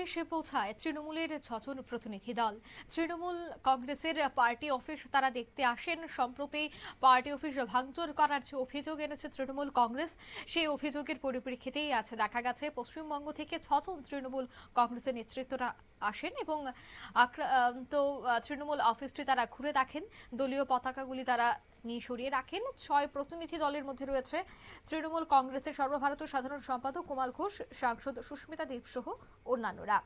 এসে পৌঁছায় তৃণমূলের ছজন প্রতিনিধি দল। তৃণমূল কংগ্রেসের পার্টি অফিস তারা দেখতে আসেন। সম্প্রতি পার্টি অফিস ভাঙচুর করার যে অভিযোগ এনেছে তৃণমূল কংগ্রেস সেই অভিযোগের পরিপ্রেক্ষিতেই আছে দেখা গেছে পশ্চিমবঙ্গ থেকে ছজন তৃণমূল কংগ্রেসের নেতৃত্বরা আসেন এবং আহ, তৃণমূল অফিসটি তারা ঘুরে দেখেন। দলীয় পতাকাগুলি তারা নিয়ে সরিয়ে রাখেন। ছয় প্রতিনিধি দলের মধ্যে রয়েছে তৃণমূল কংগ্রেসের সর্বভারতীয় সাধারণ সম্পাদক কুমাল ঘোষ, সাংসদ সুস্মিতা দেব সহ অন্যান্যরা।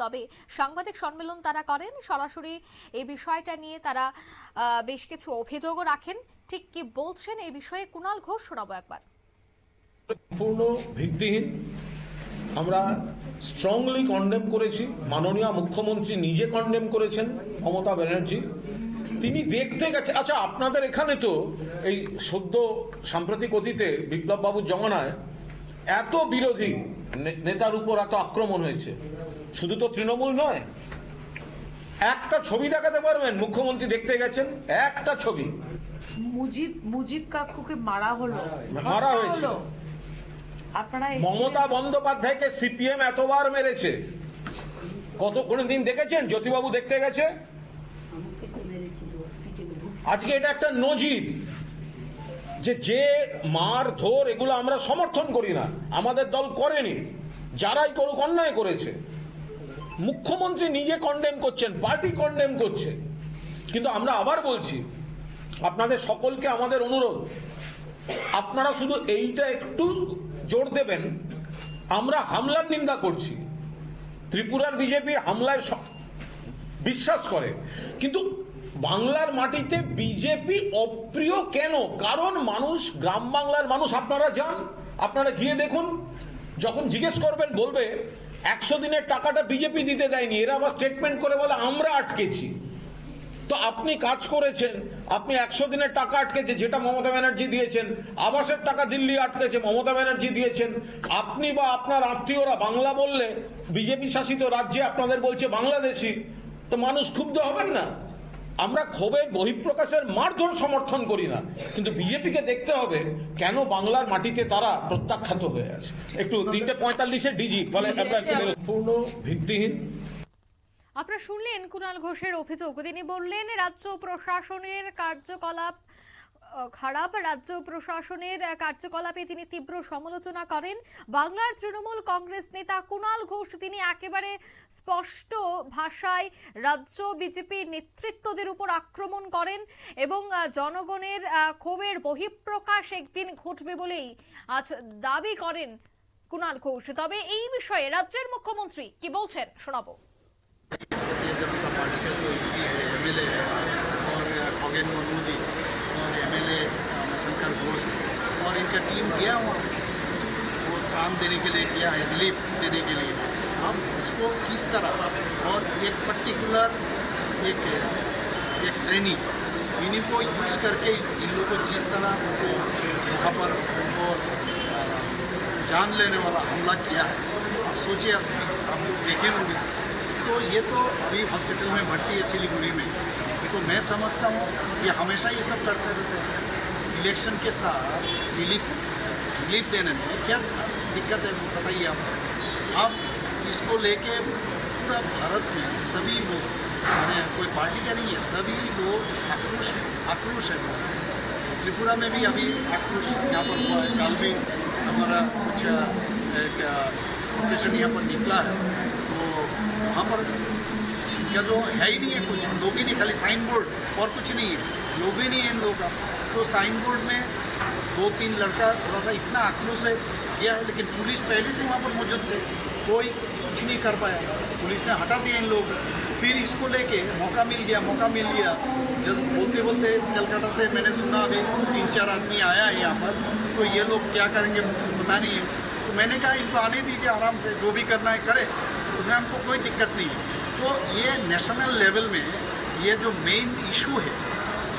তবে সাংবাদিক সম্মেলন তারা করেন। সরাসরি এই বিষয়টা নিয়ে তারা বেশ কিছু অভিযোগও রাখেন। ঠিক কি বলছেন এই বিষয়ে কুণাল ঘোষ শোনাবো একবার। সম্পূর্ণ ভিত্তিহীন। আমরা স্ট্রংলি কন্ডেম করেছি। মাননীয় মুখ্যমন্ত্রী নিজে কন্ডেম করেছেন মমতা ব্যানার্জি। তিনি দেখতে গেছে। আচ্ছা আপনাদের এখানে তো এই সদ্য সাম্প্রতিক অতীতে বিপ্লব বাবুর জমানায় এত বিরোধী নেতার উপর এত আক্রমণ হয়েছে। শুধু তো তৃণমূল নয় একটা ছবি দেখাতে পারবেন? মুখ্যমন্ত্রী দেখতে গেছেন একটা ছবি। মুজিব মুজিব কাকুকে মারা হলো। মারা হয়েছে। মমতা বন্দ্যোপাধ্যায়কে সিপিএম এতবার মেরেছে। কত কোনো দিন দেখেছেন? জ্যোতিবাবু দেখতে গেছে? আজকে এটা একটা নজির যে যে মার ধর এগুলো আমরা সমর্থন করি না, আমাদের দল করেনি, যারাই করুক অন্যায় করেছে। মুখ্যমন্ত্রী নিজে কন্ডেম করছেন, পার্টি কন্ডেম করছে। কিন্তু আমরা আবার বলছি, আপনাদের সকলকে আমাদের অনুরোধ, আপনারা শুধু এইটা একটু জোর দেবেন, আমরা হামলার নিন্দা করছি। ত্রিপুরার বিজেপি হামলায় বিশ্বাস করে, কিন্তু বাংলার মাটিতে বিজেপি অপ্রিয় কেন? কারণ মানুষ, গ্রাম বাংলার মানুষ, আপনারা যান, আপনারা গিয়ে দেখুন। যখন জিজ্ঞেস করবেন, বলবে, একশো দিনের টাকাটা বিজেপি দিতে দেয়নি। এরা আবার স্টেটমেন্ট করে বলে, আমরা আটকেছি। তো আপনি কাজ করেছেন, আপনি একশো দিনের টাকা আটকেছে যেটা মমতা ব্যানার্জি দিয়েছেন। আবাসের টাকা দিল্লি আটকেছে, মমতা ব্যানার্জি দিয়েছেন। আপনি বা আপনার আত্মীয়রা বাংলা বললে, বিজেপি শাসিত রাজ্যে আপনাদের বলছে বাংলাদেশি, তো মানুষ ক্ষুব্ধ হবেন না? আমরা ক্ষোভের বহিঃপ্রকাশের মারধর সমর্থন করি না। কিন্তু বিজেপিকে দেখতে হবে কেন বাংলার মাটিতে তারা প্রত্যাখ্যাত হয়ে আছে। একটু তিনটে পঁয়তাল্লিশে ডিজি ফলে পূর্ণ ভিত্তিহীন। আপনারা শুনলেন কুণাল ঘোষের অভিযোগ। তিনি বললেন রাজ্য প্রশাসনের কার্যকলাপ খারাপ রাজ্য প্রশাসনের আহ, কার্যকলাপে তিনি তীব্র সমালোচনা করেন বাংলার তৃণমূল কংগ্রেস নেতা কুণাল ঘোষ তিনি একেবারে স্পষ্ট ভাষায় রাজ্য বিজেপি নেতৃত্বদের উপর আক্রমণ করেন এবং আহ, জনগণের আহ, ক্ষোভের বহিঃপ্রকাশ একদিন ঘটবে বলেই আজ দাবি করেন কুণাল ঘোষ তবে এই বিষয়ে রাজ্যের মুখ্যমন্ত্রী কি বলছেন শোনাবো भारतीय जनता पार्टी का जो एम एल है और खगेन मुर्मू जी और एम एल शंकर घोष और इनका टीम गया वहाँ वो काम देने के लिए गया है रिलीफ देने के लिए। अब उसको किस तरह, और एक पर्टिकुलर एक एक श्रेणी इन्हीं को यूज़ करके इन लोगों को जिस तरह उनको वहाँ पर उनको जान लेने वाला हमला किया है। आप सोचिए, आप लोग देखे होंगे तो ये तो अभी हॉस्पिटल में भर्ती है सिलीगुड़ी में। तो मैं समझता हूँ ये हमेशा ये सब करते रहते हैं। इलेक्शन के साथ रिलीफ रिलीफ देने में क्या दिक्कत है बताइए आप। अब इसको लेके पूरा भारत में सभी लोग, मैंने कोई पार्टी का नहीं है, सभी लोग आक्रोश आक्रोश है। त्रिपुरा में भी अभी आक्रोश यहाँ पर हुआ है। कल भी हमारा कुछ एक सेशन यहाँ पर निकला है। तो वहाँ पर जो है ही नहीं है कुछ। लोग ही नहीं, खाली साइन बोर्ड और कुछ नहीं है। लोग ही नहीं है इन लोगों का। तो साइन बोर्ड में दो तीन लड़का थोड़ा सा इतना आक्रोश है, किया है, लेकिन पुलिस पहले से वहाँ पर मौजूद थे कोई कुछ नहीं कर पाया। पुलिस ने हटा दिया इन लोग। फिर इसको लेके मौका मिल गया, मौका मिल गया। जब बोलते बोलते कलकत्ता से मैंने सुना अभी तीन चार आदमी आया है यहाँ पर तो ये लोग क्या करेंगे पता नहीं है। तो मैंने कहा, इनको आने दीजिए आराम से, जो भी करना है, करे। उसमें हमको कोई दिक्कत नहीं है। तो ये नेशनल लेवल में ये जो मेन इशू है,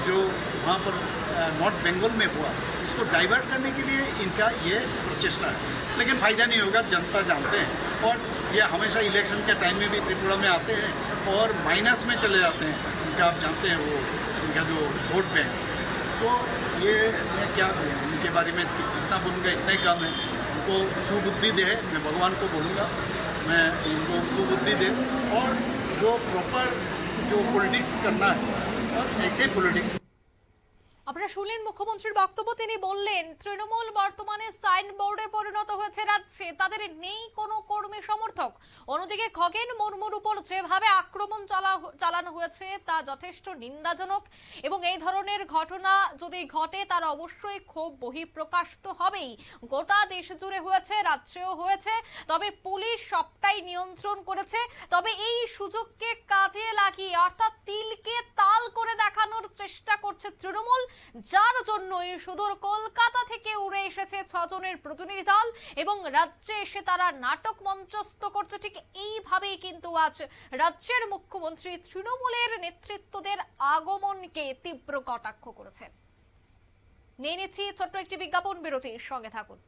जो वहाँ पर नॉर्थ बंगाल में हुआ उसको डाइवर्ट करने के लिए इनका ये प्रचेष्टा है। लेकिन फ़ायदा नहीं होगा, जनता जानते हैं। और ये हमेशा इलेक्शन के टाइम में भी त्रिपुरा में आते हैं और माइनस में चले जाते हैं। इनका आप जानते हैं वो, इनका जो वोट बैंक तो ये मैं क्या कहूँ उनके बारे में जितना बोलूँगा, इतना ही कम है। उनको सुबुद्धि दे, मैं भगवान को बोलूँगा। मैं इनको सुबुद्धि दे और जो प्रॉपर जो पॉलिटिक्स करना है और ऐसे पॉलिटिक्स আপনারা শুনলেন মুখ্যমন্ত্রীর বক্তব্য। তিনি বললেন, তৃণমূল বর্তমানে সাইনবোর্ডে পরিণত হয়েছে রাজ্যে। তাদের নেই কোনো কর্মী সমর্থক। অন্যদিকে খগেন মুর্মুর উপর যেভাবে আক্রমণ চালানো হয়েছে, তা যথেষ্ট নিন্দাজনক। এবং এই ধরনের ঘটনা যদি ঘটে, তার অবশ্যই ক্ষোভ বহিঃপ্রকাশ তো হবেই। গোটা দেশ জুড়ে হয়েছে, রাজ্যেও হয়েছে। তবে পুলিশ সবটাই নিয়ন্ত্রণ করেছে। তবে এই সুযোগকে কাজে লাগিয়ে, অর্থাৎ তিলকে তাল করে দেখানোর চেষ্টা যার জন্যই সুদূর কলকাতা থেকে উড়ে এসেছে ছজনের প্রতিনিধি দল এবং রাজ্যে এসে তারা নাটক মঞ্চস্থ করছে। ঠিক এইভাবেই কিন্তু আজ রাজ্যের মুখ্যমন্ত্রী তৃণমূলের নেতৃত্বদের আগমনকে তীব্র কটাক্ষ করেছেন নিয়ে নিচ্ছি ছোট্ট একটি বিজ্ঞাপন, বিরতির সঙ্গে থাকুন।